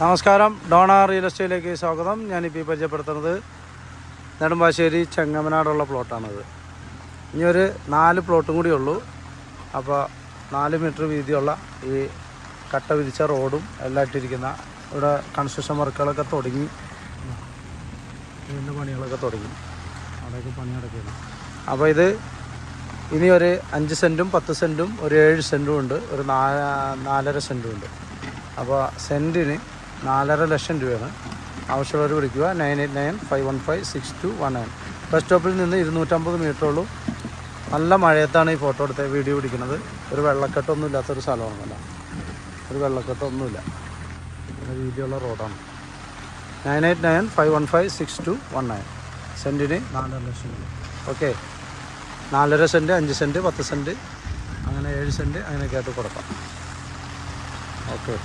നമസ്കാരം. Donna real എസ്റ്റേറ്റിലേക്ക് സ്വാഗതം. ഞാനിപ്പോൾ പരിചയപ്പെടുത്തുന്നത് നെടുമ്പാശ്ശേരി ചെങ്ങമനാടുള്ള പ്ലോട്ടാണത്. ഇനി ഒരു നാല് പ്ലോട്ടും കൂടി ഉള്ളൂ. അപ്പോൾ നാല് മീറ്റർ വീതിയുള്ള ഈ കട്ട വിരിച്ച റോഡും എല്ലാം ഇട്ടിരിക്കുന്ന ഇവിടെ കൺസ്ട്രക്ഷൻ വർക്കുകളൊക്കെ തുടങ്ങി. വീണ്ടും പണികളൊക്കെ തുടങ്ങി. അവിടെയൊക്കെ പണി നടക്കുന്നു. അപ്പോൾ ഇത് ഇനി ഒരു അഞ്ച് സെന്റും പത്ത് സെന്റും ഒരു ഏഴ് സെന്റും ഉണ്ട്. ഒരു നാലര സെന്റും ഉണ്ട്. അപ്പോൾ സെന്റിന് നാലര ലക്ഷം രൂപയാണ്. ആവശ്യമുള്ളവർ വിളിക്കുക. Nine eight nine five one five six two one nine. Bus സ്റ്റോപ്പിൽ നിന്ന് ഇരുന്നൂറ്റമ്പത് മീറ്ററുള്ളൂ നല്ല മഴയത്താണ് ഈ ഫോട്ടോ എടുത്ത് വീഡിയോ പിടിക്കുന്നത്. ഒരു വെള്ളക്കെട്ടൊന്നും ഇല്ലാത്തൊരു സ്ഥലമാണല്ല. ഒരു വെള്ളക്കെട്ടൊന്നുമില്ല. വീതിയുള്ള റോഡാണ്. Nine eight nine five one five six two one nine. സെന്റിന് നാലര ലക്ഷം രൂപ. ഓക്കെ. നാലര സെന്റ് അഞ്ച് സെന്റ് പത്ത് സെന്റ് അങ്ങനെ ഏഴ് സെന്റ് അങ്ങനെയൊക്കെ ആയിട്ട് കൊടുക്കാം. ഓക്കെ.